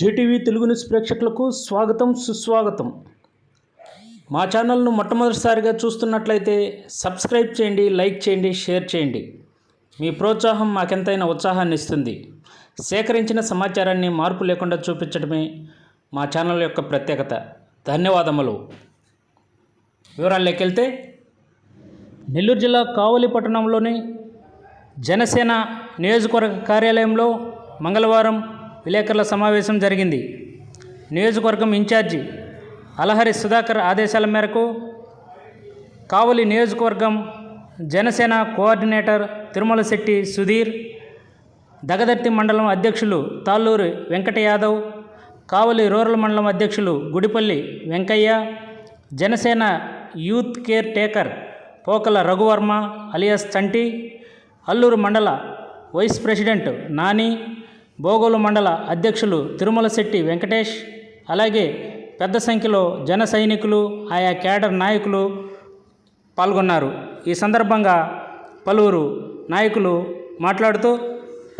Zee TV Telugu news ప్రేక్షకులకు స్వాగతం సుస్వాగతం. మా ఛానల్ను మొట్టమొదటిసారిగా చూస్తున్నట్లయితే సబ్స్క్రైబ్ చేయండి లైక్ చేయండి షేర్ చేయండి. మీ ప్రోత్సాహం మాకెంతైనా ఉత్సాహాన్ని ఇస్తుంది. సేకరించిన సమాచారాన్ని మార్పు లేకుండా చూపించడమే మా ఛానల్ యొక్క ప్రత్యేకత. ధన్యవాదములు. వివరాల్లోకి వెళ్తే నెల్లూరు జిల్లా కావలి పట్టణంలోని జనసేన నియోజకవర్గ కార్యాలయంలో మంగళవారం విలేకరుల సమావేశం జరిగింది. నియోజకవర్గం ఇన్ఛార్జి అలహరి సుధాకర్ ఆదేశాల మేరకు కావలి నియోజకవర్గం జనసేన కోఆర్డినేటర్ తిరుమల శెట్టి సుధీర్ దగదర్తి మండలం అధ్యక్షులు తాళ్ళూరి వెంకట యాదవ్ కావలి రూరల్ మండలం అధ్యక్షులు Gudipalli Venkaiah Janasena youth care taker Pokala Raghuvarma alias Chanti Alluru మండల వైస్ ప్రెసిడెంట్ నాని బోగోలు మండల అధ్యక్షులు తిరుమల శెట్టి వెంకటేష్ అలాగే పెద్ద సంఖ్యలో జన సైనికులు ఆయా కేడర్ నాయకులు పాల్గొన్నారు. ఈ సందర్భంగా పలువురు నాయకులు మాట్లాడుతూ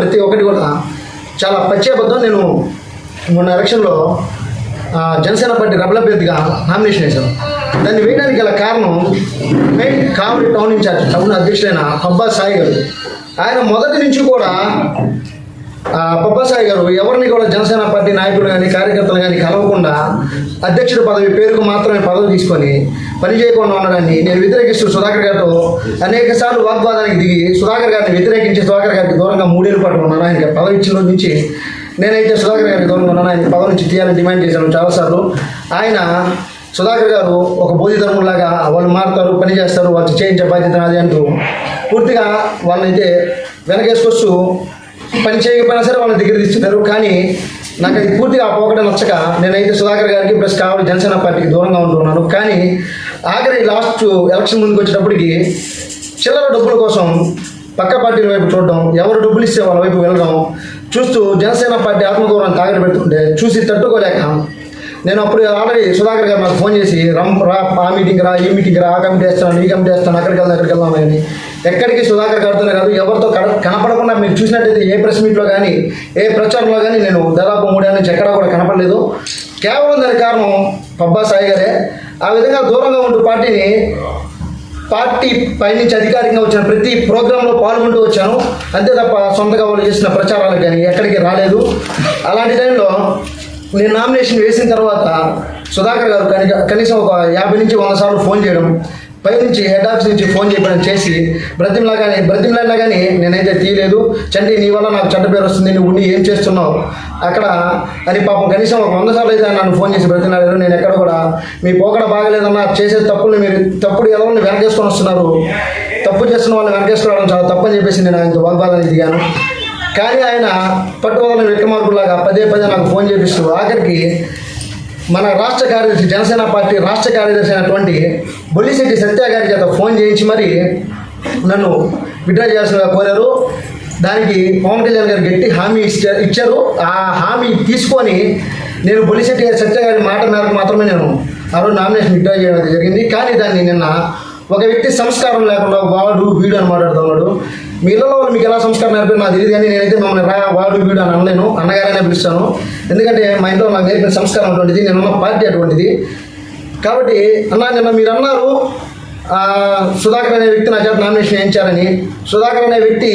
ప్రతి ఒక్కటి కూడా చాలా పచ్చేబద్ధం నేను మొన్న ఎలక్షన్లో జనసేన పార్టీ రబల అభ్యర్థిగా నామినేషన్ వేశాను. దాన్ని వేయడానికి గల కారణం main Kavali town incharge town అధ్యక్షుడైన Abba Sai గారు. ఆయన మొదటి నుంచి కూడా పప్పాసాయి సాయి గారు ఎవరిని కూడా జనసేన పార్టీ నాయకులు కానీ కార్యకర్తలు కానీ కలవకుండా అధ్యక్షుడి పదవి పేరుకు మాత్రమే పదవి తీసుకొని పని చేయకుండా ఉండడాన్ని నేను వ్యతిరేకిస్తూ సుధాకర్ గారితో అనేక సార్లు వాగ్వాదానికి దిగి సుధాకర్ గారిని వ్యతిరేకించి సుధాకర్ గారికి దూరంగా మూడేళ్ళు పాటు ఉన్నాను. ఆయనకి పదవి ఇచ్చిన రోజు నుంచి నేనైతే సుధాకర్ గారికి దూరంగా ఉన్నాను. ఆయన పదవి నుంచి తీయాలని డిమాండ్ చేశాను చాలాసార్లు. ఆయన సుధాకర్ గారు ఒక బోధిధర్ములాగా వాళ్ళు మారుతారు పని చేస్తారు వాళ్ళు చేయించే బాధ్యత నాది అంటూ పూర్తిగా వాళ్ళనైతే వెనకేసుకొస్తూ పని చేయకపోయినా సరే వాళ్ళ దగ్గర తీస్తున్నారు కానీ నాకు అది పూర్తిగా ఆ పోకట నచ్చక నేనైతే సుధాకర్ గారికి ప్లస్ కావాలి జనసేన పార్టీకి దూరంగా ఉంటున్నాను. కానీ ఆఖరి లాస్ట్ ఎలక్షన్ ముందుకు వచ్చేటప్పటికి చిల్లర డబ్బుల కోసం పక్క పార్టీల వైపు చూడడం ఎవరు డబ్బులు ఇస్తే వాళ్ళ వైపు వెళ్ళడం చూస్తూ జనసేన పార్టీ ఆత్మగౌరవం తాగడ పెడుతుంటే చూసి తట్టుకోలేక నేను అప్పుడు ఆల్రెడీ సుధాకర్ గారు నాకు ఫోన్ చేసి రమ్ రా ఆ మీటింగ్ రా ఈ మీటింగ్ రా ఆ కమిటీ వేస్తాను ఈ కమిటీ వేస్తాను అక్కడికి వెళ్దాం అక్కడికి వెళ్దాం అని ఎక్కడికి సుధాకర్ గారితోనే కాదు ఎవరితో కన- కనపడకుండా మీరు చూసినట్టయితే ఏ ప్రెస్ మీట్లో కానీ ఏ ప్రచారంలో కానీ నేను దాదాపు మూడేళ్ళ నుంచి ఎక్కడా కూడా కనపడలేదు. కేవలం దాని కారణం పబ్బా సాయి గారే. ఆ విధంగా దూరంగా ఉంటూ పార్టీని పార్టీ పైనుంచి అధికారికంగా వచ్చిన ప్రతి ప్రోగ్రాంలో పాల్గొంటూ వచ్చాను. అంతే తప్ప సొంతగా వాళ్ళు చేసిన ప్రచారాలకు కానీ ఎక్కడికి రాలేదు. అలాంటి టైంలో నేను నామినేషన్ వేసిన తర్వాత సుధాకర్ గారు కనీసం ఒక యాభై నుంచి వంద సార్లు ఫోన్ చేయడం పైనుంచి హెడ్ ఆఫీస్ నుంచి ఫోన్ చేయడం చేసి బ్రతిమలా కానీ బ్రతిమలాడినా కానీ నేనైతే తీయలేదు. చండి నీ వల్ల నాకు చెడ్డ పేరు వస్తుంది. నువ్వు ఉండి ఏం చేస్తున్నావు? అక్కడ అని పాపం కనీసం ఒక వంద సార్లు అయితే నన్ను ఫోన్ చేసి బ్రతిమలాడారు. నేను ఎక్కడ కూడా మీ పోకడ బాగలేదన్నా చేసే తప్పులు మీరు తప్పుడు ఎవరిని వెనకేసుకొని వస్తున్నారు? తప్పు చేస్తున్న వాళ్ళని వెనకేసుకోవడం చాలా తప్పని చెప్పేసి నేను ఆయనతో వాగ్వాదాన్ని దిగాను. కానీ ఆయన పట్టుకోవాలని విక్రమార్కులాగా పదే పదే నాకు ఫోన్ చేపిస్తూ ఆఖరికి మన రాష్ట్ర కార్యదర్శి జనసేన పార్టీ రాష్ట్ర కార్యదర్శి అయినటువంటి బొల్లిశెట్టి సత్య గారి చేత ఫోన్ చేయించి మరి నన్ను విడ్రా చేయాల్సిందిగా కోరారు. దానికి పవన్ కళ్యాణ్ గారు గట్టి హామీ ఇచ్చారు. ఆ హామీ తీసుకొని నేను బొల్లిశెట్టి గారి సత్య గారి మాట మేరకు మాత్రమే నేను ఆ రోజు నామినేషన్ విడ్రా చేయడం జరిగింది. కానీ దాన్ని నిన్న ఒక వ్యక్తి సంస్కారం లేకుండా వాడు వీడు అని మాట్లాడుతూ ఉన్నాడు మీ ఇళ్ళలో మీకు ఎలా సంస్కారం నేర్పారు నాకు తెలియదు కానీ నేనైతే మమ్మల్ని రా వాడు వీడు అని అనలేను. అన్నగారనే పిలుస్తాను. ఎందుకంటే మా ఇంట్లో నాకు నేర్పిన సంస్కారం అటువంటిది నేను ఉన్న పార్టీ అటువంటిది. కాబట్టి అన్నా నిన్న మీరు అన్నారు సుధాకర్ అనే వ్యక్తి నా చేత నామినేషన్ వేయించారని. సుధాకర్ అనే వ్యక్తి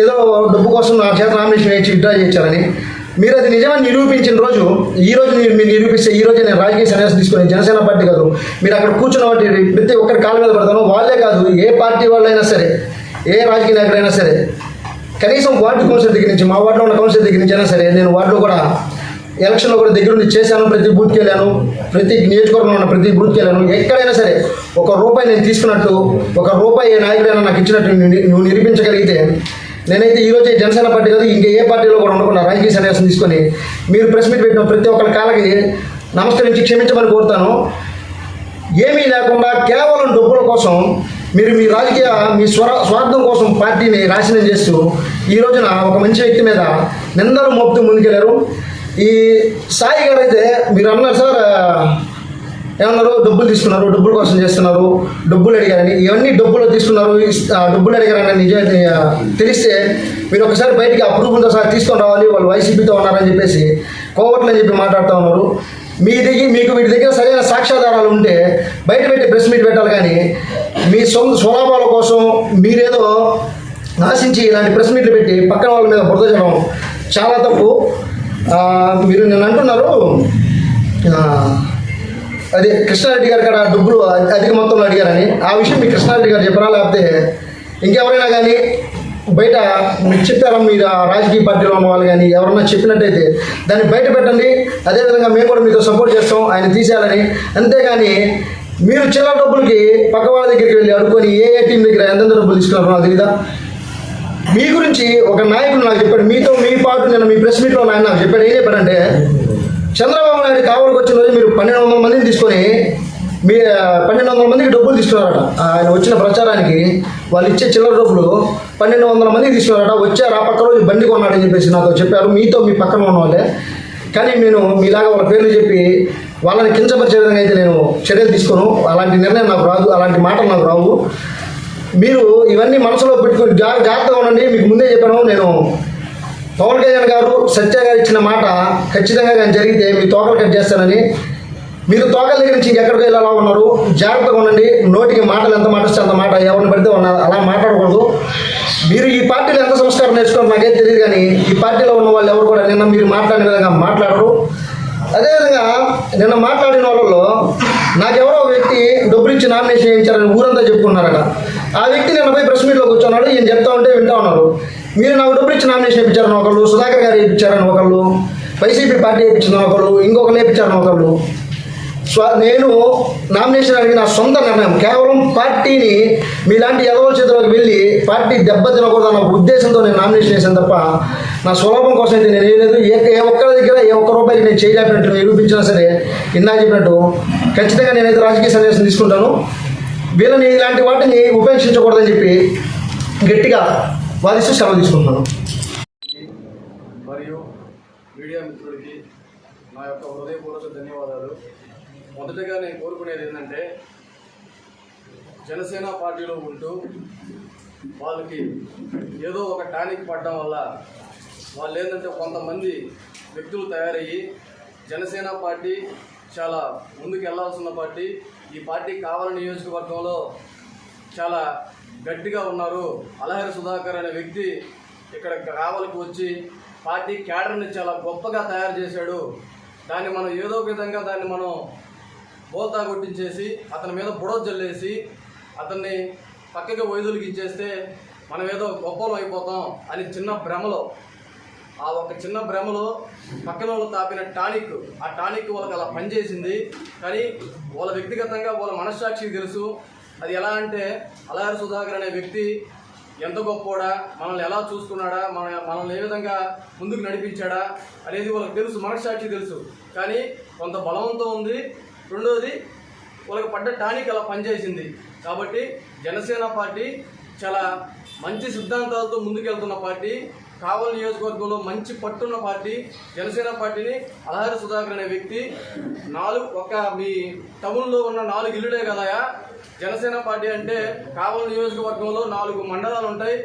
ఏదో డబ్బు కోసం నా చేత నామినేషన్ వేయించి విత్డ్రా చేయించారని. మీరు అది నిజమని నిరూపించిన రోజు ఈ రోజు మీరు మీరు నిరూపిస్తే ఈ రోజే నేను రాజకీయ సన్యాసం తీసుకుని జనసేన పార్టీ కాదు. మీరు అక్కడ కూర్చున్న వాటి ప్రతి ఒక్కరి కాళ్ళ మీద పడతాను. వాళ్ళే కాదు ఏ పార్టీ వాళ్ళైనా సరే. ఏ రాజకీయ నాయకుడైనా సరే కనీసం వార్డు కౌన్సిల్ దగ్గర నుంచి మా వార్డులో ఉన్న కౌన్సిల్ దగ్గర నుంచి అయినా సరే నేను వార్డులో కూడా ఎలక్షన్లో కూడా దగ్గరుండి చేశాను ప్రతి బూత్కి వెళ్ళాను ప్రతి నియోజకవర్గంలో ఉన్న ప్రతి బూత్కి వెళ్ళాను. ఎక్కడైనా సరే ఒక రూపాయి నేను తీసుకున్నట్టు ఒక రూపాయి ఏ నాయకుడైనా నాకు ఇచ్చినట్టు నువ్వు నిరూపించగలిగితే నేనైతే ఈరోజు జనసేన పార్టీ కాదు ఇంకా ఏ పార్టీలో కూడా ఉండకుండా రాజకీయ సన్యాసం తీసుకొని మీరు ప్రెస్ మీట్ పెట్టిన ప్రతి ఒక్కరి కాలకి నమస్కరించి క్షమించమని కోరుతాను. ఏమీ లేకుండా కేవలం డబ్బుల కోసం మీరు మీ రాజకీయ మీ స్వర స్వార్థం కోసం పార్టీని నాశనం చేస్తూ ఈ రోజున ఒక మంచి వ్యక్తి మీద నిందలు మోపుతూ ముందుకెళ్ళారు ఈ సాయి గారు అయితే మీరు అన్నారు సార్ ఏమన్నారు? డబ్బులు తీసుకున్నారు డబ్బుల కోసం చేస్తున్నారు డబ్బులు అడిగారని. ఇవన్నీ డబ్బులు తీసుకున్నారు డబ్బులు అడిగారని నిజం తెలిస్తే మీరు ఒకసారి బయటికి అప్రూవల్తో సార్? తీసుకొని రావాలి వాళ్ళు వైసీపీతో ఉన్నారని చెప్పేసి కోవట్లు అని చెప్పి మాట్లాడుతూ ఉన్నారు. మీ దగ్గర మీకు వీటి దగ్గర సరైన సాక్ష్యాధారాలు ఉంటే బయట పెట్టి ప్రెస్ మీట్ పెట్టాలి కానీ మీ సొంత స్వలాభాల కోసం మీరేదో ఆశించి ఇలాంటి ప్రెస్ మీట్లు పెట్టి పక్కన వాళ్ళ మీద బురద చేయడం చాలా తప్పు. మీరు నేను అంటున్నారు. అదే కృష్ణారెడ్డి గారు కాడ డబ్బులు అధిక మొత్తంలో అడిగారని. ఆ విషయం మీ కృష్ణారెడ్డి గారు చెప్పరా? లేకపోతే ఇంకెవరైనా కానీ బయట మీకు చెప్పారా మీరు రాజకీయ పార్టీలో ఉన్న వాళ్ళు కానీ ఎవరన్నా చెప్పినట్టయితే దాన్ని బయట పెట్టండి. అదేవిధంగా మేము కూడా మీతో సపోర్ట్ చేస్తాం. ఆయన తీసేయాలని. అంతేగాని మీరు చిల్లర డబ్బులకి పక్క వాళ్ళ దగ్గరికి వెళ్ళి అడుకొని ఏ ఏ టీం దగ్గర ఎంతెంత డబ్బులు తీసుకున్నారో నాకు తెలీదా? మీ గురించి ఒక నాయకుడు నాకు చెప్పాడు. మీతో మీ పాటు నేను మీ ప్రెస్ మీట్లో ఆయన నాకు చెప్పాడు. ఏం చెప్పాడంటే చంద్రబాబు నాయుడు కావలికి వచ్చిన రోజు మీరు పన్నెండు వందల మందిని తీసుకొని మీ పన్నెండు వందల మందికి డబ్బులు తీసుకున్నారట. ఆయన వచ్చిన ప్రచారానికి వాళ్ళు ఇచ్చే చిల్లర డబ్బులు పన్నెండు వందల మందికి తీసుకున్నారట. వచ్చారు ఆ పక్క రోజు బండి కొన్నాడని చెప్పేసి నాతో చెప్పారు. మీతో మీ పక్కన ఉన్న వాళ్ళే కానీ నేను మీలాగా వాళ్ళ పేర్లు చెప్పి వాళ్ళని కించపరిచే విధంగా అయితే నేను చర్యలు తీసుకోను. అలాంటి నిర్ణయం నాకు రాదు. అలాంటి మాటలు నాకు రావు. మీరు ఇవన్నీ మనసులో పెట్టుకుని జాగ్రత్తగా ఉండండి. మీకు ముందే చెప్పాను. నేను పవన్ కళ్యాణ్ గారు సత్య గారు ఇచ్చిన మాట ఖచ్చితంగా కానీ జరిగితే మీ తోకలు కట్ చేస్తానని మీరు తోకల దగ్గర నుంచి ఎక్కడికి వెళ్ళాలా ఉన్నారు? జాగ్రత్తగా ఉండండి. నోటికి మాటలు ఎంత మాట వస్తే అంత మాట ఎవరిని పడితే ఉన్న అలా మాట్లాడకూడదు. మీరు ఈ పార్టీలో ఎంత సంస్కారం నేర్చుకోవడం నాకేం తెలియదు కానీ ఈ పార్టీలో ఉన్న వాళ్ళు ఎవరు కూడా నిన్న మీరు మాట్లాడిన విధంగా మాట్లాడరు. అదేవిధంగా నిన్న మాట్లాడిన వాళ్ళలో నాకెవరో వ్యక్తి డబ్బులు ఇచ్చి నామినేషన్ చేయించారని ఊరంతా చెప్పుకున్నారట. ఆ వ్యక్తి నిన్న పోయి ప్రెస్ మీట్లో కూర్చున్నాడు. ఈయన చెప్తా ఉంటే వింటా ఉన్నారు. మీరు నాకు డబ్బులు ఇచ్చి నామినేషన్ ఇప్పించారని ఒకళ్ళు సుధాకర్ గారు ఇప్పించారని ఒకళ్ళు వైసీపీ పార్టీ ఇప్పించిన ఒకళ్ళు ఇంకొకరు ఇప్పించారని ఒకళ్ళు. స్వ నేను నామినేషన్ అడిగిన నా సొంత నిర్ణయం. కేవలం పార్టీని మీలాంటి ఎదవల చేతిలోకి వెళ్ళి పార్టీ దెబ్బ తినకూడదన్న ఉద్దేశంతో నేను నామినేషన్ చేశాను తప్ప నా స్వలాభం కోసం అయితే నేను వేయలేదు ఏ ఒక్కరి దగ్గర ఏ ఒక్క రూపాయికి నేను చేయలేపినట్టు నిరూపించినా సరే ఇందా చెప్పినట్టు ఖచ్చితంగా నేనైతే రాజకీయ సందేశం తీసుకుంటాను. వీళ్ళని ఇలాంటి వాటిని ఉపేక్షించకూడదని చెప్పి గట్టిగా వాదిస్తూ సెలవు తీసుకుంటున్నాను. మరియు మీడియా మిత్రుడికి నా యొక్క హృదయపూర్వక ధన్యవాదాలు. మొదటగా నేను కోరుకునేది ఏంటంటే జనసేన పార్టీలో ఉంటూ వాళ్ళకి ఏదో ఒక టానిక్ పడడం వల్ల వాళ్ళు ఏంటంటే కొంతమంది వ్యక్తులు తయారయ్యి జనసేన పార్టీ చాలా ముందుకు వెళ్ళాల్సిన పార్టీ ఈ పార్టీ కావాలని నియోజకవర్గంలో చాలా గట్టిగా ఉన్నారు. అలహరి సుధాకర్ అనే వ్యక్తి ఇక్కడ కావలికి వచ్చి పార్టీ క్యాడర్ని చాలా గొప్పగా తయారు చేశాడు. దాన్ని మనం ఏదో ఒక విధంగా దాన్ని మనం బోల్తా కొట్టించేసి అతని మీద బుడవ జల్లేసి అతన్ని పక్కకి వైదొలిగించేస్తే మనం ఏదో గొప్పలం అయిపోతాం అని చిన్న భ్రమలో ఆ ఒక చిన్న భ్రమలో పక్కన వాళ్ళు తాపిన టానిక్ ఆ టానిక్ వాళ్ళకి అలా పనిచేసింది. కానీ వాళ్ళ వ్యక్తిగతంగా వాళ్ళ మనస్సాక్షికి తెలుసు అది ఎలా అంటే అలహారి సుధాకర్ అనే వ్యక్తి ఎంత గొప్పోడా మనల్ని ఎలా చూసుకున్నాడా మన మనల్ని ఏ విధంగా ముందుకు నడిపించాడా అనేది వాళ్ళకి తెలుసు మనస్సాక్షి తెలుసు. కానీ కొంత బలవంతో ఉంది రెండోది వాళ్ళకి పడ్డ టానిక్ అలా పనిచేసింది. కాబట్టి జనసేన పార్టీ చాలా మంచి సిద్ధాంతాలతో ముందుకెళ్తున్న పార్టీ కావలి నియోజకవర్గంలో మంచి పట్టున్న పార్టీ జనసేన పార్టీని అలహారి సుధాకర్ అనే వ్యక్తి నాలుగు ఒక మీ టౌన్లో ఉన్న నాలుగు ఇల్లులే కదయా జనసేన పార్టీ అంటే కావలి నియోజకవర్గంలో నాలుగు మండలాలు ఉంటాయి.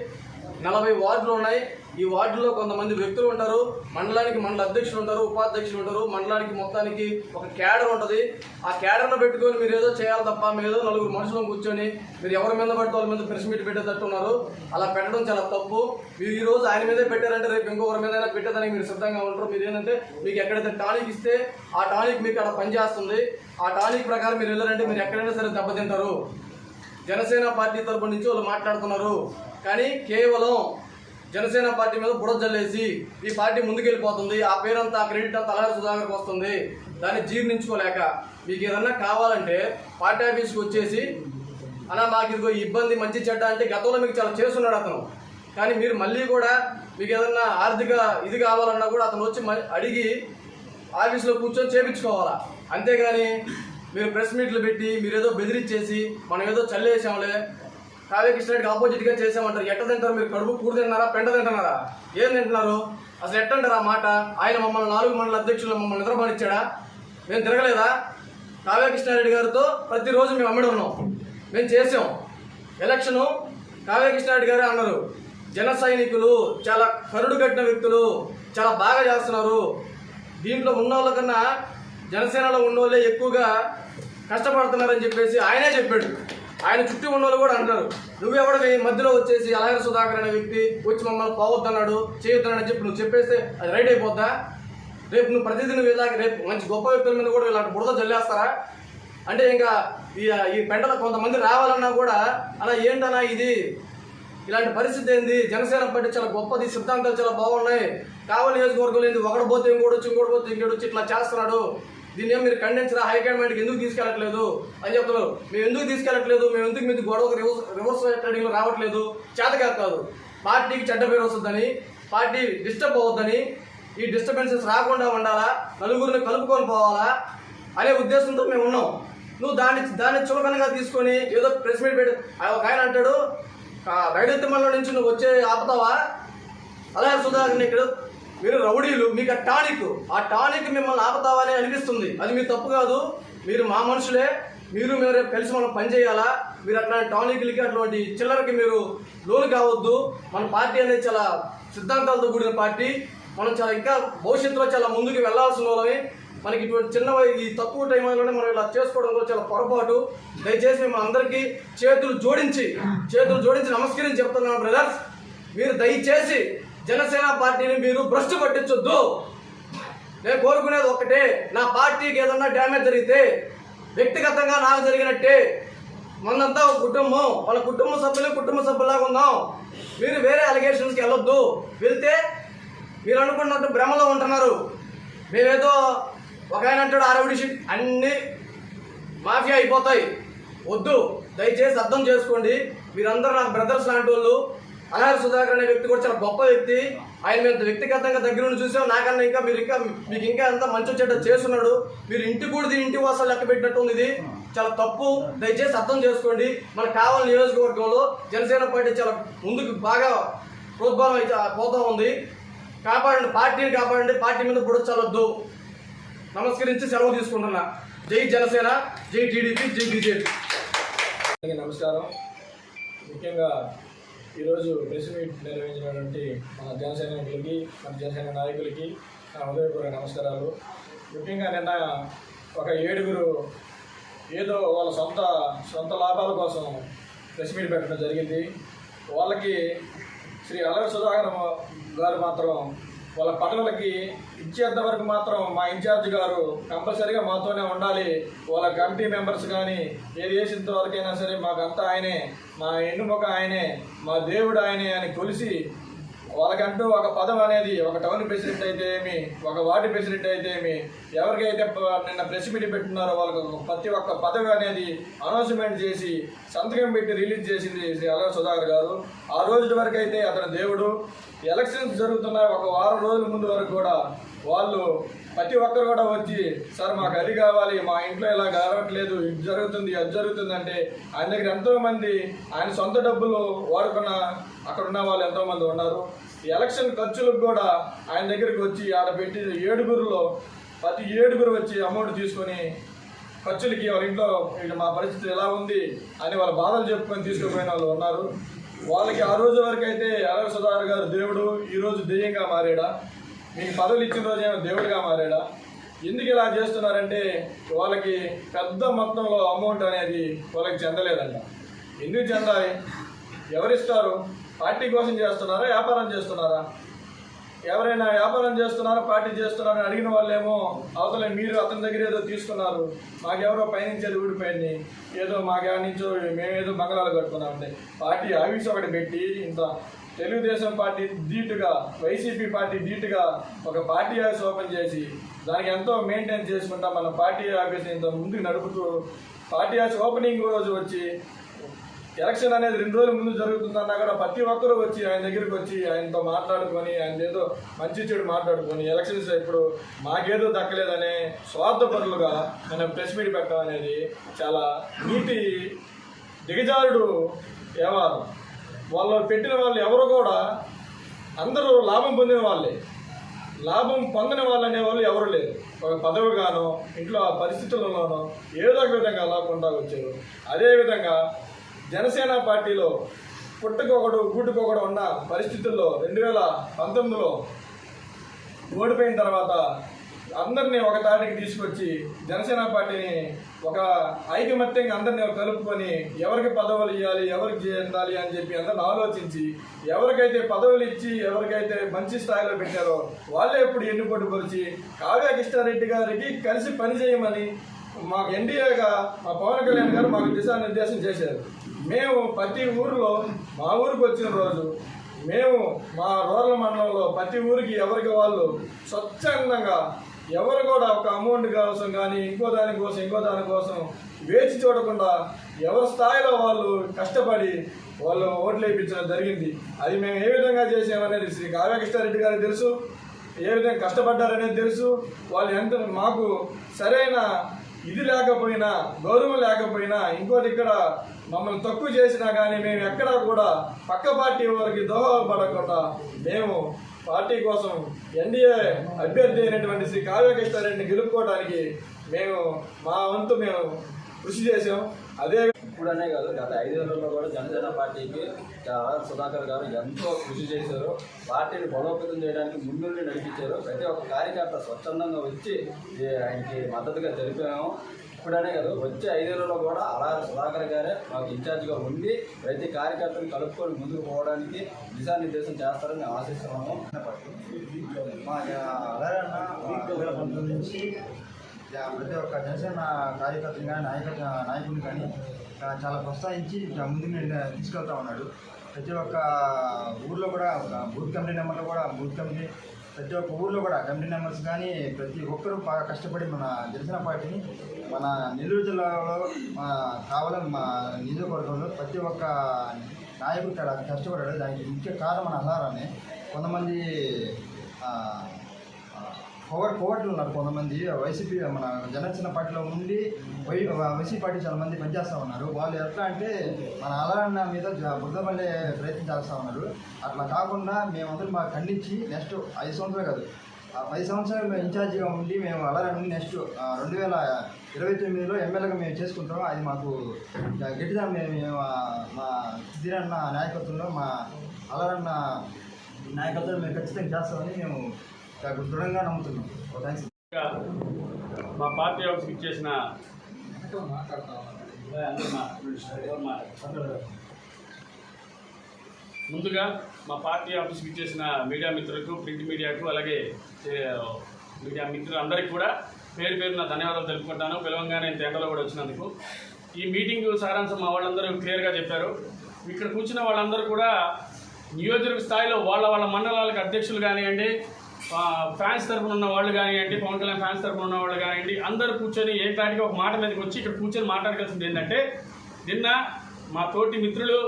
నలభై వార్డులు ఉన్నాయి. ఈ వార్డులో కొంతమంది వ్యక్తులు ఉంటారు. మండలానికి మండల అధ్యక్షులు ఉంటారు ఉపాధ్యక్షులు ఉంటారు. మండలానికి మొత్తానికి ఒక క్యాడర్ ఉంటుంది. ఆ క్యాడర్ను పెట్టుకొని మీరు ఏదో చేయాలి తప్ప మీరు ఏదో నలుగురు మనుషులను కూర్చొని మీరు ఎవరి మీద పడితే వాళ్ళ మీద ప్రెస్ మీట్ పెట్టేటట్టు ఉన్నారు. అలా పెట్టడం చాలా తప్పు. మీరు ఈ రోజు ఆయన మీదే పెట్టారంటే రేపు ఇంకొకరి మీద పెట్టేదానికి మీరు సిద్ధంగా ఉంటారు. మీరు ఏంటంటే మీకు ఎక్కడైతే టానిక్ ఇస్తే ఆ టానిక్ మీకు అక్కడ పనిచేస్తుంది. ఆ టానిక్ ప్రకారం మీరు వెళ్ళారంటే మీరు ఎక్కడైనా సరే దెబ్బతింటారు. జనసేన పార్టీ తరపు నుంచి వాళ్ళు మాట్లాడుతున్నారు. కానీ కేవలం జనసేన పార్టీ మీద బుడ జల్లేసి ఈ పార్టీ ముందుకెళ్ళిపోతుంది. ఆ పేరంతా ఆ క్రెడిట్ అంతా అలహారి సుధాకర్కి వస్తుంది. దాన్ని జీర్ణించుకోలేక మీకు ఏదన్నా కావాలంటే పార్టీ ఆఫీస్కి వచ్చేసి అలా మాకు ఇదిగో ఇబ్బంది మంచి చెడ్డ అంటే గతంలో మీకు చాలా చేస్తున్నాడు అతను. కానీ మీరు మళ్ళీ కూడా మీకు ఏదన్నా ఆర్థిక ఇది కావాలన్నా కూడా అతను వచ్చి అడిగి ఆఫీస్లో కూర్చొని చేపించుకోవాలా? అంతేగాని మీరు ప్రెస్ మీట్లు పెట్టి మీరు ఏదో బెదిరించేసి మనం ఏదో చల్లేసాంలే కావ్య ఆపోజిట్ ఆపోజిట్గా చేసామంటారు ఎట్ట తింటారు మీరు? కడుపు కూర తింటున్నారా పెంట తింటున్నారా? ఏం తింటున్నారు? అసలు ఎట్టంటారు ఆ మాట? ఆయన మమ్మల్ని నాలుగు మండల అధ్యక్షులు మమ్మల్ని నిద్రపడిచ్చాడా మేము తిరగలేదా? కావ్య కృష్ణారెడ్డి గారితో ప్రతిరోజు మేము అమ్మడి ఉన్నాం. మేము చేసాం ఎలక్షను కావ్య కృష్ణారెడ్డి గారే అన్నారు. జన సైనికులు చాలా కరుడు కట్టిన వ్యక్తులు చాలా బాగా చేస్తున్నారు. దీంట్లో ఉన్న వాళ్ళకన్నా జనసేనలో ఉన్నోళ్ళే ఎక్కువగా కష్టపడుతున్నారని చెప్పేసి ఆయనే చెప్పాడు. ఆయన చుట్టూ ఉన్న వాళ్ళు కూడా అంటారు. నువ్వెవడవి? మధ్యలో వచ్చేసి అలాగే సుధాకర్ అనే వ్యక్తి వచ్చి మమ్మల్ని పోవద్దన్నాడు చేయొద్దన్నాడు చెప్పి నువ్వు చెప్పేస్తే అది రైట్ అయిపోద్దా? రేపు నువ్వు ప్రతిదీ నువ్వు ఇలాగ రేపు మంచి గొప్ప వ్యక్తుల మీద కూడా ఇలాంటి బుడద జల్లేస్తారా? అంటే ఇంకా ఈ ఈ పెంటలో కొంతమంది రావాలన్నా కూడా అలా ఏంటన్నా ఇది? ఇలాంటి పరిస్థితి ఏంది? జనసేన పార్టీ చాలా గొప్పది సిద్ధాంతాలు చాలా బాగున్నాయి. కావాలి నియోజకవర్గం ఏంది? ఒకడు పోతే ఇంకోటి వచ్చి ఇంకోటి పోతే ఇంకోటి వచ్చి ఇట్లా చేస్తున్నాడు. దీన్ని మీరు ఖండించరా? హైకమాండ్కి ఎందుకు తీసుకెళ్ళట్లేదు? అని చెప్తున్నారు. మేము ఎందుకు తీసుకెళ్ళట్లేదు? మేము ఎందుకు మీద గొడవ రివర్స్ రివర్స్ ట్రేడింగ్లో రావట్లేదు? చేతకాదు కాదు. పార్టీకి చెడ్డ పేరు వస్తుందని పార్టీ డిస్టర్బ్ అవుద్దని ఈ డిస్టర్బెన్సెస్ రాకుండా ఉండాలా? నలుగురిని కలుపుకొని పోవాలా? అనే ఉద్దేశంతో మేము ఉన్నాం. నువ్వు దాన్ని దాన్ని చులకనగా తీసుకొని ఏదో ప్రెస్ మీట్ పెట్టి ఆ ఒక ఆయన అంటాడు రైడెత్తిమల్ల నుంచి నువ్వు వచ్చే ఆపుతావా? అలా సుధాకర్ ఇక్కడ మీరు రౌడీలు మీకు ఆ టానిక్ ఆ టానిక్ మిమ్మల్ని ఆపుతావని అనిపిస్తుంది. అది మీ తప్పు కాదు. మీరు మా మనుషులే. మీరు మీరు కలిసి మనం పనిచేయాలా మీరు అట్లాంటి టానిక్లకి అటువంటి చిల్లరకి మీరు లోను కావద్దు. మన పార్టీ అనేది చాలా సిద్ధాంతాలతో కూడిన పార్టీ. మనం చాలా ఇంకా భవిష్యత్తులో చాలా ముందుకు వెళ్ళాల్సిన వాళ్ళమే. మనకి ఇటువంటి చిన్న ఈ తక్కువ టైంలోనే మనం ఇలా చేసుకోవడం కూడా చాలా పొరపాటు. దయచేసి మేము అందరికీ చేతులు జోడించి చేతులు జోడించి నమస్కరించి చెప్తున్నాను బ్రదర్స్. మీరు దయచేసి జనసేన పార్టీని మీరు భ్రష్టు పట్టించొద్దు. నేను కోరుకునేది ఒక్కటే నా పార్టీకి ఏదన్నా డ్యామేజ్ జరిగితే వ్యక్తిగతంగా నాకు జరిగినట్టే. మనంతా ఒక కుటుంబం వాళ్ళ కుటుంబ సభ్యులు కుటుంబ సభ్యులాగా ఉన్నాం. మీరు వేరే అలిగేషన్స్కి వెళ్ళొద్దు. వెళ్తే మీరు అనుకున్నట్టు భ్రమలో ఉంటున్నారు. మేమేదో ఒక ఆయన అంటాడు ఆరవిడి షీట్ అన్నీ మాఫియా అయిపోతాయి. వద్దు. దయచేసి అర్థం చేసుకోండి. మీరందరూ నాకు బ్రదర్స్ లాంటి వాళ్ళు అనార సుధాకర్ అనే వ్యక్తి కూడా చాలా గొప్ప వ్యక్తి. ఆయన మేము వ్యక్తిగతంగా దగ్గర నుండి చూసాం. నాకన్నా ఇంకా మీరు ఇంకా మీకు ఇంకా అంతా మంచి చెడ్డ చేస్తున్నాడు. మీరు ఇంటి కూడా ఇంటి వాసాలు లెక్క పెట్టినట్టు ఉంది ఇది. చాలా తప్పు. దయచేసి అర్థం చేసుకోండి. మనకు కావాలి నియోజకవర్గంలో జనసేన పార్టీ చాలా ముందుకు బాగా ప్రోద్బలం అయితే పోతా ఉంది. కాపాడండి. పార్టీని కాపాడండి. పార్టీ మీద బుడచలొద్దు. నమస్కరించి సెలవు తీసుకుంటున్నా. జై జనసేన జై టీడీపీ జై బీజేపీ. నమస్కారం. ముఖ్యంగా ఈరోజు ప్రెస్ మీట్ నిర్వహించినటువంటి మన జనసేన మన జనసేన నాయకులకి నా హృదయపూర్వక నమస్కారాలు. ముఖ్యంగా నిన్న ఒక ఏడుగురు ఏదో వాళ్ళ సొంత సొంత లాభాల కోసం ప్రెస్ మీట్ పెట్టడం జరిగింది. వాళ్ళకి శ్రీ అలవ సుధాకర్ గారు మాత్రం వాళ్ళ పనులకి ఇచ్చేంత వరకు మాత్రం మా ఇన్ఛార్జ్ గారు కంపల్సరీగా మాతోనే ఉండాలి. వాళ్ళ కమిటీ మెంబర్స్ కానీ ఏది చేసేంత వరకైనా సరే మాకంతా ఆయనే మా ఎన్నుమొక ఆయనే మా దేవుడు ఆయనే అని కొలిసి వాళ్ళకంటూ ఒక పదం అనేది ఒక టౌన్ ప్రెసిడెంట్ అయితే ఏమి ఒక వార్డు ప్రెసిడెంట్ అయితే ఏమి ఎవరికైతే నిన్న ప్రెస్ మీట్ పెట్టున్నారో వాళ్ళకు ప్రతి ఒక్క పదవి అనేది అనౌన్స్మెంట్ చేసి సంతకం పెట్టి రిలీజ్ చేసింది అలా సుధాకర్ గారు. ఆ రోజు వరకు అయితే అతని దేవుడు. ఎలక్షన్స్ జరుగుతున్న ఒక వారం రోజుల ముందు వరకు కూడా వాళ్ళు ప్రతి ఒక్కరు కూడా వచ్చి సార్ మాకు అది కావాలి మా ఇంట్లో ఇలా కావట్లేదు ఇది జరుగుతుంది అది జరుగుతుంది అంటే ఆయన దగ్గర ఎంతోమంది ఆయన సొంత డబ్బులు వాడుకున్న అక్కడ ఉన్న వాళ్ళు ఎంతోమంది ఉన్నారు. ఎలక్షన్ ఖర్చులకు కూడా ఆయన దగ్గరికి వచ్చి ఆడ పెట్టి ఏడుగురులో ప్రతి ఏడుగురు వచ్చి అమౌంట్ తీసుకొని ఖర్చులకి వాళ్ళ ఇంట్లో మా పరిస్థితి ఎలా ఉంది అని వాళ్ళ బాధలు చెప్పుకొని తీసుకుపోయిన వాళ్ళు ఉన్నారు. వాళ్ళకి ఆ రోజు వరకు అయితే అరవ సుధాకర్ గారు దేవుడు ఈరోజు దెయ్యంగా మారాడా? మీకు పదవులు ఇచ్చిన రోజు ఏమో దేవుడిగా మారాడా? ఎందుకు ఇలా చేస్తున్నారంటే వాళ్ళకి పెద్ద మొత్తంలో అమౌంట్ అనేది వాళ్ళకి చెందలేదంట. ఎందుకు చెందాలి? ఎవరిస్తారు? పార్టీ కోసం చేస్తున్నారా? వ్యాపారం చేస్తున్నారా? ఎవరైనా వ్యాపారం చేస్తున్నారా? పార్టీ చేస్తున్నారా అడిగిన వాళ్ళేమో అవతల మీరు అతని దగ్గర ఏదో తీసుకున్నారు. మాకెవరో పయనించేది ఊడిపోయింది. ఏదో మాకు నుంచో మేమేదో బంగళాలు కట్టుకున్నామంటే పార్టీ ఆఫీస్ ఒకటి పెట్టి ఇంత తెలుగుదేశం పార్టీ ధీటుగా వైసీపీ పార్టీ ధీటుగా ఒక పార్టీ ఆఫీస్ ఓపెన్ చేసి దానికి ఎంతో మెయింటైన్ చేసుకుంటా మన పార్టీ ఆఫీస్ ఇంత ముందుకు నడుపుతూ పార్టీ ఆఫీస్ ఓపెనింగ్ రోజు వచ్చి ఎలక్షన్ అనేది రెండు రోజుల ముందు జరుగుతుందన్నా కూడా ప్రతి ఒక్కరూ వచ్చి ఆయన దగ్గరికి వచ్చి ఆయనతో మాట్లాడుకొని ఆయన ఏదో మంచి చెడు మాట్లాడుకొని ఎలక్షన్స్ ఇప్పుడు మాకేదో దక్కలేదనే స్వార్థపరులుగా మనం ప్రెస్ మీట్ పెట్టడం అనేది చాలా నీటి దిగజారుడు వ్యవహారం వాళ్ళు పెట్టిన వాళ్ళు ఎవరు కూడా అందరూ లాభం పొందిన వాళ్ళే. లాభం పొందని వాళ్ళు అనేవాళ్ళు ఎవరు లేరు. ఒక పదవిగానో ఇంట్లో ఆ పరిస్థితులలోనో ఏదో ఒక విధంగా లాక్కుండా వచ్చారు అదేవిధంగా జనసేన పార్టీలో పుట్టుకొకడు గూటుకొకడు ఉన్న పరిస్థితుల్లో రెండు వేల పంతొమ్మిదిలో ఓడిపోయిన తర్వాత అందరినీ ఒక తాటికి తీసుకొచ్చి జనసేన పార్టీని ఒక ఐకమత్యంగా అందరినీ కలుపుకొని ఎవరికి పదవులు ఇవ్వాలి ఎవరికి చేయాలి అని చెప్పి అందరిని ఆలోచించి ఎవరికైతే పదవులు ఇచ్చి ఎవరికైతే మంచి స్థాయిలో పెట్టారో వాళ్ళే ఇప్పుడు ఎన్నుకోటు పరిచి కావ్య కృష్ణారెడ్డి గారికి కలిసి పనిచేయమని మాకు ఎన్డీఏగా మా పవన్ కళ్యాణ్ గారు మాకు దిశానిర్దేశం చేశారు. మేము ప్రతి ఊరిలో మా ఊరికి వచ్చిన రోజు మేము మా రూరల్ మండలంలో ప్రతి ఊరికి ఎవరికి వాళ్ళు స్వచ్ఛందంగా ఎవరు కూడా ఒక అమౌంట్ కోసం కానీ ఇంకో దానికోసం ఇంకో దానికోసం వేచి చూడకుండా ఎవరి స్థాయిలో వాళ్ళు కష్టపడి వాళ్ళు ఓట్లు వేయించడం జరిగింది. అది మేము ఏ విధంగా చేసామనేది శ్రీ కావ్యకృష్ణారెడ్డి గారికి తెలుసు. ఏ విధంగా కష్టపడ్డారనేది తెలుసు. వాళ్ళు ఎంత మాకు సరైన ఇది లేకపోయినా గౌరవం లేకపోయినా ఇంకోటి ఇక్కడ మమ్మల్ని తక్కువ చేసినా కానీ మేము ఎక్కడా కూడా పక్క పార్టీ వారికి దోహదపడకుండా మేము పార్టీ కోసం ఎన్డీఏ అభ్యర్థి అయినటువంటి శ్రీ కావ్యకృష్ణారెడ్డిని గెలుపుకోవడానికి మేము మా వంతు మేము కృషి చేసాం అదే ఇప్పుడనే కాదు గత ఐదేళ్ళలో కూడా జనసేన పార్టీకి సుధాకర్ గారు ఎంతో కృషి చేశారు. పార్టీని బలోపేతం చేయడానికి ముందుండి నడిపించారు. ప్రతి ఒక్క కార్యకర్త స్వచ్ఛందంగా వచ్చి ఆయనకి మద్దతుగా తెలిపాము ఇప్పుడనే కాదు వచ్చే ఐదేళ్ళలో కూడా అలా సుధాకర్ గారే మాకు ఇన్ఛార్జిగా ఉండి ప్రతి కార్యకర్తను కలుపుకొని ముందుకు పోవడానికి దిశానిర్దేశం చేస్తారని మేము ఆశిస్తున్నాము మా నుంచి ప్రతి ఒక్క జనసేన కార్యకర్తలు కానీ నాయక నాయకులు కానీ చాలా ప్రోత్సహించి ముందుకు నేను తీసుకెళ్తా ఉన్నాడు. ప్రతి ఒక్క ఊర్లో కూడా బూత్ కమిటీ నెంబర్లో కూడా బూత్ కమిటీ ప్రతి ఒక్క ఊర్లో కూడా కమిటీ నెంబర్స్ కానీ ప్రతి ఒక్కరూ బాగా కష్టపడి మన జనసేన పార్టీని మన నెల్లూరు జిల్లాలో కావాలని మా నియోజకవర్గంలో ప్రతి ఒక్క నాయకుడు కష్టపడాడు దానికి ముఖ్య కారణం మన అల్లారాన్ని కొంతమంది కోవట్ కోవట్లు ఉన్నారు కొంతమంది. వైసీపీ మన జనసేన పార్టీలో ఉండి వై వైసీపీ పార్టీ చాలా మంది పనిచేస్తూ ఉన్నారు. వాళ్ళు ఎట్లా అంటే మన అలరన్న మీద బుద్ధపడే ప్రయత్నం చేస్తూ ఉన్నారు. అట్లా కాకుండా మేమందరం మాకు ఖండించి నెక్స్ట్ ఐదు సంవత్సరాలు కాదు పది ఐదు సంవత్సరాలు మేము ఇన్ఛార్జిగా ఉండి మేము అలరన్ని నెక్స్ట్ రెండు వేల ఇరవై తొమ్మిదిలో ఎమ్మెల్యేగా మేము చేసుకుంటాం. అది మాకు గట్టిగా మేము మేము, మా సిద్ధిరన్న నాయకత్వంలో మా అలరన్న నాయకత్వం మేము ఖచ్చితంగా చేస్తామని మేము దృఢంగా నమ్ముతున్నాం. మా పార్టీ ఆఫీస్కి ఇచ్చేసిన ముందుగా మా పార్టీ ఆఫీస్కి ఇచ్చేసిన మీడియా మిత్రులకు ప్రింట్ మీడియాకు అలాగే మీడియా మిత్రులందరికీ కూడా పేరు పేరున ధన్యవాదాలు తెలుపుకుంటాను. పిలవంగానే ఇంత ఎండలో కూడా వచ్చినందుకు. ఈ మీటింగ్ సారాంశం మా వాళ్ళందరూ క్లియర్గా చెప్పారు. ఇక్కడ కూర్చున్న వాళ్ళందరూ కూడా నియోజకవర్గ స్థాయిలో వాళ్ళ వాళ్ళ మండలాలకు అధ్యక్షులు కానివ్వండి ఫ్యాన్స్ తరఫున ఉన్న వాళ్ళు కానివ్వండి పవన్ కళ్యాణ్ ఫ్యాన్స్ తరఫున ఉన్న వాళ్ళు కానివ్వండి అందరూ కూర్చొని ఏకాటిగా ఒక మాట మీదకి వచ్చి ఇక్కడ కూర్చొని మాట్లాడగలిసింది ఏంటంటే నిన్న మా తోటి మిత్రులు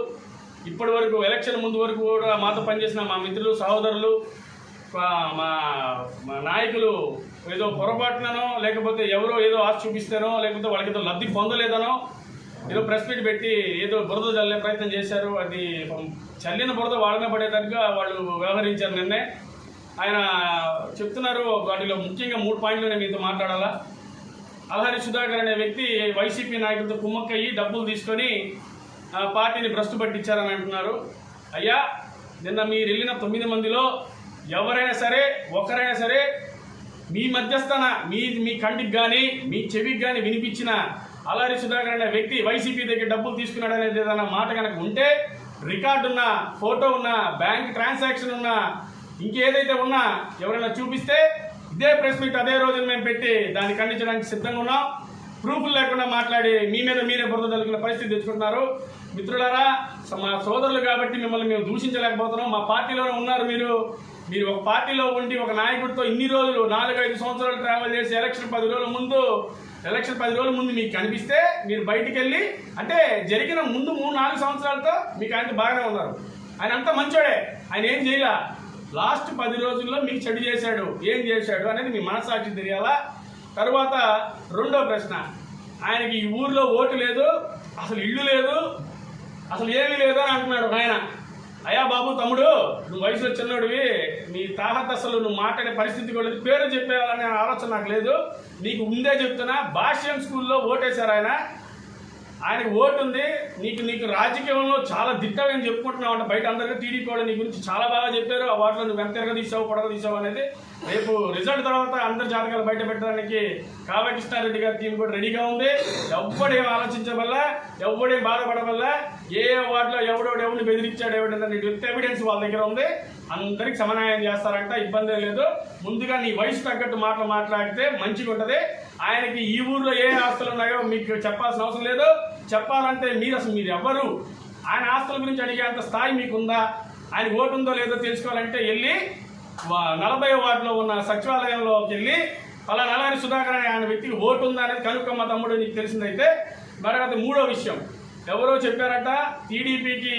ఇప్పటి వరకు ఎలక్షన్ ముందు వరకు కూడా మాతో పనిచేసిన మా మిత్రులు సహోదరులు మా మా నాయకులు ఏదో పొరపాటునో లేకపోతే ఎవరో ఏదో ఆశ చూపిస్తానో లేకపోతే వాళ్ళకి ఏదో లబ్ధి పొందలేదనో ఏదో ప్రెస్ మీట్ పెట్టి ఏదో బురద చల్లే ప్రయత్నం చేశారు. అది చల్లిన బురద వాళ్ళనే పడేటట్టుగా వాళ్ళు వ్యవహరించారు నిన్నే. ఆయన చెప్తున్నారు వాటిలో ముఖ్యంగా మూడు పాయింట్లు నేను మీతో మాట్లాడాలా? అల్హరి సుధాకర్ అనే వ్యక్తి వైసీపీ నాయకులతో కుమ్మక్కయ్యి డబ్బులు తీసుకొని పార్టీని భ్రష్టు పట్టించారని అంటున్నారు. అయ్యా నిన్న మీరు వెళ్ళిన తొమ్మిది మందిలో ఎవరైనా సరే ఒకరైనా సరే మీ మధ్యస్థన మీ మీ కంటికి కానీ మీ చెవికి కానీ వినిపించిన అల్లారి సుధాకర్ అనే వ్యక్తి వైసీపీ దగ్గర డబ్బులు తీసుకున్నాడు అనేది ఏదైనా మాట కనుక ఉంటే రికార్డు ఉన్న ఫోటో ఉన్న బ్యాంక్ ట్రాన్సాక్షన్ ఉన్న ఇంకేదైతే ఉన్నా ఎవరైనా చూపిస్తే ఇదే ప్రెస్ మీట్ అదే రోజు మేము పెట్టి దాన్ని ఖండించడానికి సిద్ధంగా ఉన్నాం. ప్రూఫ్లు లేకుండా మాట్లాడి మీ మీద మీరే బురద తలుకునే పరిస్థితి తెచ్చుకుంటున్నారు. మిత్రులారా మా సోదరులు కాబట్టి మిమ్మల్ని మేము దూషించలేకపోతున్నాం. మా పార్టీలోనే ఉన్నారు మీరు. మీరు ఒక పార్టీలో ఉండి ఒక నాయకుడితో ఇన్ని రోజులు నాలుగు ఐదు సంవత్సరాలు ట్రావెల్ చేసి ఎలక్షన్ పది రోజుల ముందు ఎలక్షన్ పది రోజుల ముందు మీకు కనిపిస్తే మీరు బయటికి వెళ్ళి అంటే జరిగిన ముందు మూడు నాలుగు సంవత్సరాలతో మీకు ఆయన బాగానే ఉన్నారు. ఆయన అంతా మంచోడే. ఆయన ఏం చేయలా? లాస్ట్ పది రోజుల్లో మీకు చెడు చేశాడు ఏం చేశాడు అనేది మీ మనసాక్షి తెలియాలా? తర్వాత రెండో ప్రశ్న ఆయనకి ఈ ఊర్లో ఓటు లేదు అసలు ఇల్లు లేదు అసలు ఏమీ లేదు అని అంటున్నాడు ఆయన. అయ్యా బాబు తమ్ముడు నువ్వు వయసులో చిన్నోడివి నీ తాహత అసలు నువ్వు మాట్లాడే పరిస్థితి కూడా పేరు చెప్పేయాలనే ఆలోచన నాకు లేదు. నీకు ముందే చెప్తున్నా. భాష్యం స్కూల్లో ఓటేశారు ఆయన. ఆయనకు ఓటు ఉంది. నీకు నీకు రాజకీయంలో చాలా దిట్టమని చెప్పుకుంటున్నావు అంటే బయట అందరికీ టీడీపీ వాళ్ళు నీ గురించి చాలా బాగా చెప్పారు. ఆ వాటిలో నువ్వు ఎంత తీసావు పొడగ తీసావు అనేది రేపు రిజల్ట్ తర్వాత అందరి జాతకాలు బయట పెట్టడానికి కామకృష్ణారెడ్డి గారి టీం కూడా రెడీగా ఉంది. ఎవ్వడేం ఆలోచించవల్ల ఎవ్వడేం బాధపడవల్ల ఏ వాటిలో ఎవడోడు ఎవరిని బెదిరించాడు ఎవడని విత్ ఎవిడెన్స్ వాళ్ళ దగ్గర ఉంది. అందరికి సమన్వయం చేస్తారంట ఇబ్బంది లేదు. ముందుగా నీ వయసు తగ్గట్టు మాటలు మాట్లాడితే మంచిగా ఉంటుంది ఆయనకి ఈ ఊర్లో ఏ ఆస్తులు ఉన్నాయో మీకు చెప్పాల్సిన అవసరం లేదు. చెప్పాలంటే మీరు అసలు మీరు ఎవ్వరు. ఆయన ఆస్తుల గురించి అడిగేంత స్థాయి మీకుందా? ఆయన ఓటు ఉందో లేదో తెలుసుకోవాలంటే వెళ్ళి నలభై వార్డులో ఉన్న సచివాలయంలోకి వెళ్ళి అలా నలారి సుధాకర్ అనే ఆయన వ్యక్తికి ఓటు ఉందా అనేది కనుక్కమ్మ తమ్ముడు నీకు తెలిసిందైతే. మరి అది మూడో విషయం. ఎవరో చెప్పారట టీడీపీకి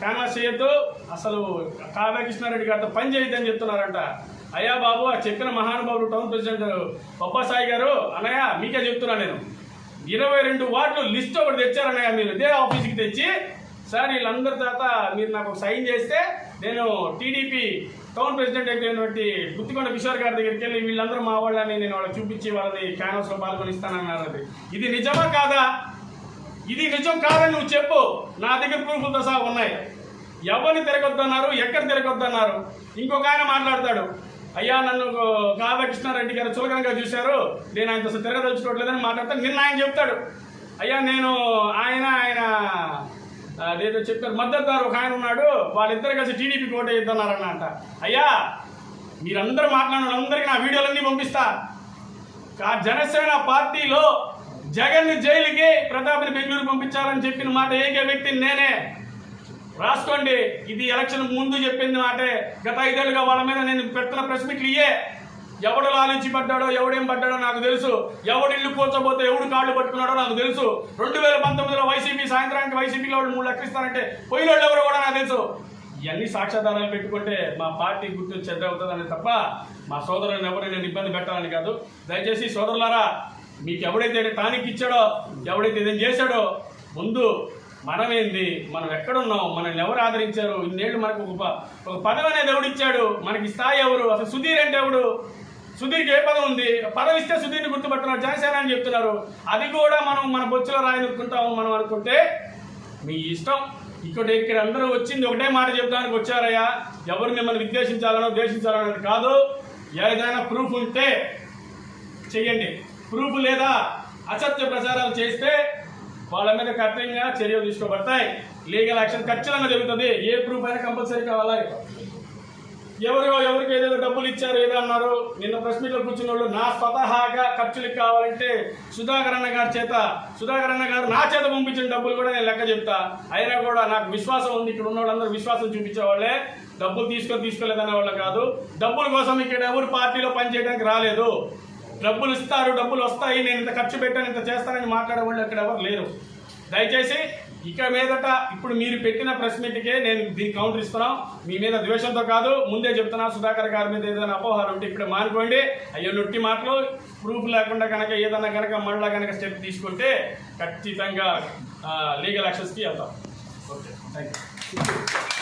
ఫేమస్ చేయొద్దు. అసలు కావ్యకృష్ణారెడ్డి గారితో పని చేయొద్దని చెప్తున్నారంట. అయ్యా బాబు ఆ చెప్పిన మహానుభావుడు టౌన్ ప్రెసిడెంట్ బొబ్బాసాయి గారు అన్నయ్య మీకే చెప్తున్నా నేను. ఇరవై రెండు వార్డులు లిస్ట్ ఒకటి తెచ్చారన్నయ్య మీరు ఇదే ఆఫీస్కి తెచ్చి సార్ వీళ్ళందరి తర్వాత మీరు నాకు సైన్ చేస్తే నేను టీడీపీ టౌన్ ప్రెసిడెంట్ అయినటువంటి గుత్తికొండ కిషోర్ గారి దగ్గరికి వెళ్ళి వీళ్ళందరూ మా వాళ్ళని నేను వాళ్ళకి చూపించి వాళ్ళని క్యాన్వాస్లో పాల్గొనిస్తానన్నారు ఇది నిజమా కాదా? ఇది నిజం కాదని నువ్వు చెప్పు. నా దగ్గర ప్రూఫ్లతో సహా ఉన్నాయి. ఎవరిని తిరగొద్దన్నారు ఎక్కడ తిరగొద్దన్నారు? ఇంకొక ఆయన మాట్లాడతాడు. అయ్యా నన్ను కావ్యకృష్ణారెడ్డి గారు చులకనగా చూశారు. నేను ఆయన అసలు తిరగదలుచుకోవట్లేదని మాట్లాడతాను. నిన్న ఆయన చెప్తాడు. అయ్యా నేను ఆయన ఆయన అదేదో చెప్పారు. మద్దతుదారు ఒక ఆయన ఉన్నాడు. వాళ్ళిద్దరు కలిసి టీడీపీకి ఓటు వేద్దన్నారన్న అయ్యా మీరందరూ మాట్లాడిన వాళ్ళందరికీ నా వీడియోలన్నీ పంపిస్తా. జనసేన పార్టీలో జగన్ జైలుకి ప్రతాప్ని బెంగళూరు పంపించాలని చెప్పిన మాట ఏకే వ్యక్తిని నేనే. రాసుకోండి. ఇది ఎలక్షన్ ముందు చెప్పింది మాటే. గత ఐదేళ్ళుగా వాళ్ళ మీద నేను పెడుతున్న ప్రెస్ మీట్లు ఇయ్యే ఎవడు లాలించి పడ్డాడో ఎవడేం పడ్డాడో నాకు తెలుసు. ఎవడు ఇల్లు కూర్చోబోతే ఎవడు కాళ్ళు పట్టుకున్నాడో నాకు తెలుసు. రెండు వేల పంతొమ్మిదిలో వైసీపీ సాయంత్రానికి వైసీపీలో వాళ్ళు మూడు లక్షలు ఇస్తారంటే పోయిన ఎవరు కూడా నాకు తెలుసు. ఇవన్నీ సాక్ష్యాధారాలు పెట్టుకుంటే మా పార్టీ గుర్తు చెడ్డ అవుతుందని తప్ప మా సోదరులను ఎవరు నేను ఇబ్బంది పెట్టాలని కాదు. దయచేసి సోదరులారా మీకు ఎవడైతే టానిక్ ఇచ్చాడో ఎవడైతే ఇదేం చేశాడో ముందు మనమేంది? మనం ఎక్కడున్నాం? మనల్ని ఎవరు ఆదరించారు? ఇన్నేళ్ళు మనకు ఒక ప- ఒక పదవి అనేది ఎవడు ఇచ్చాడు. మనకి స్థాయి ఎవరు? అసలు సుధీర్ అంటే ఎవడు? సుధీర్కి ఏ పదం ఉంది? పదవి ఇస్తే సుధీర్ని గుర్తుపడుతున్నారు. జనసేన అని చెప్తున్నారు. అది కూడా మనం మన బొచ్చులో రాయనుకుంటాము మనం అనుకుంటే మీ ఇష్టం. ఇక్కడ ఇక్కడ అందరూ వచ్చింది ఒకటే మాట చెప్తానికి వచ్చారయ్యా. ఎవరు మిమ్మల్ని విద్వేషించాలనో ద్వేషించాలనో కాదు. ఏదైనా ప్రూఫ్ ఉంటే చెయ్యండి. ప్రూఫ్ లేదా అసత్య ప్రచారాలు చేస్తే వాళ్ళ మీద కఠినంగా చర్యలు తీసుకోబడతాయి. లీగల్ యాక్షన్ ఖచ్చితంగా జరుగుతుంది. ఏ ప్రూఫ్ అయినా కంపల్సరీ కావాలా? ఎవరు ఎవరికి ఏదేదో డబ్బులు ఇచ్చారు ఏదో అన్నారు. నిన్న ప్రెస్ మీట్లో కూర్చున్న వాళ్ళు నా స్వతహాగా ఖర్చులకు కావాలంటే సుధాకర్ అన్న గారి చేత సుధాకర్ అన్న గారు నా చేత పంపించిన డబ్బులు కూడా నేను లెక్క చెప్తా. అయినా కూడా నాకు విశ్వాసం ఉంది. ఇక్కడ ఉన్న వాళ్ళందరూ విశ్వాసం చూపించే వాళ్ళే. డబ్బులు తీసుకొని తీసుకోలేదనే వాళ్ళు కాదు. డబ్బుల కోసం ఇక్కడ ఎవరు పార్టీలో పనిచేయడానికి రాలేదు. డబ్బులు ఇస్తారు డబ్బులు వస్తాయి నేను ఇంత ఖర్చు పెట్టాను ఇంత చేస్తానని మాట్లాడే వాళ్ళు ఇక్కడ ఎవరు లేరు. దయచేసి ఇక మీదట ఇప్పుడు మీరు పెట్టిన ప్రెస్ మీట్కే నేను దీనికి కౌంటర్ ఇస్తున్నాం. మీ మీద ద్వేషంతో కాదు ముందే చెప్తున్నా సుధాకర్ గారి మీద ఏదైనా అపోహాలు ఉంటే ఇప్పుడే మానుకోండి. అయ్యో నొట్టి మాటలు ప్రూఫ్ లేకుండా కనుక ఏదన్నా కనుక మళ్ళా కనుక స్టెప్ తీసుకుంటే ఖచ్చితంగా లీగల్ యాక్షన్స్కి వెళ్తాం. Okay thank you